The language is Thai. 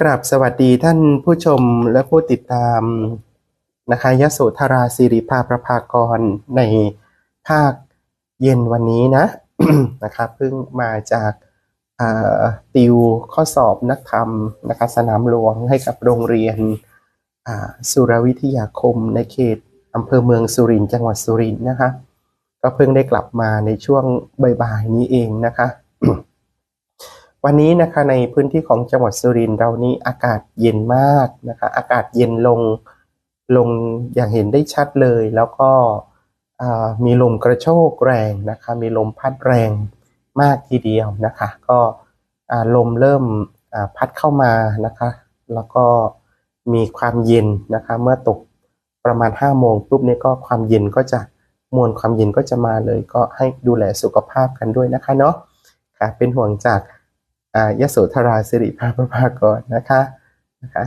กราบสวัสดีท่านผู้ชมและผู้ติดตามนะคะยโสธราสิริภาประภากรในภาคเย็นวันนี้นะนะครับเพิ่งมาจากาติวข้อสอบนักธรรมนะคะสนามหลวงให้กับโรงเรียนสุรวิทยาคมในเขตอำเภอเมืองสุรินทร์จังหวัดสุรินทร์นะคะ ก็เพิ่งได้กลับมาในช่วงบ่ายๆนี้เองนะคะ วันนี้นะคะในพื้นที่ของจังหวัดสุรินทร์เรานี้อากาศเย็นมากนะคะอากาศเย็นลงลงอย่างเห็นได้ชัดเลย แล้วก็มีลมกระโชกแรงนะคะมีลมพัดแรงมากทีเดียวนะคะก็ลมเริ่มพัดเข้ามานะคะแล้วก็มีความเย็นนะคะเมื่อตกประมาณ5โมงปุ๊บนี่ก็ความเย็นก็จะมวลความเย็นก็จะมาเลย ก็ให้ดูแลสุขภาพกันด้วยนะคะเนาะค่ะเป็นห่วงจาก ยโสธราสิริภาพประภากรนะคะนะคะ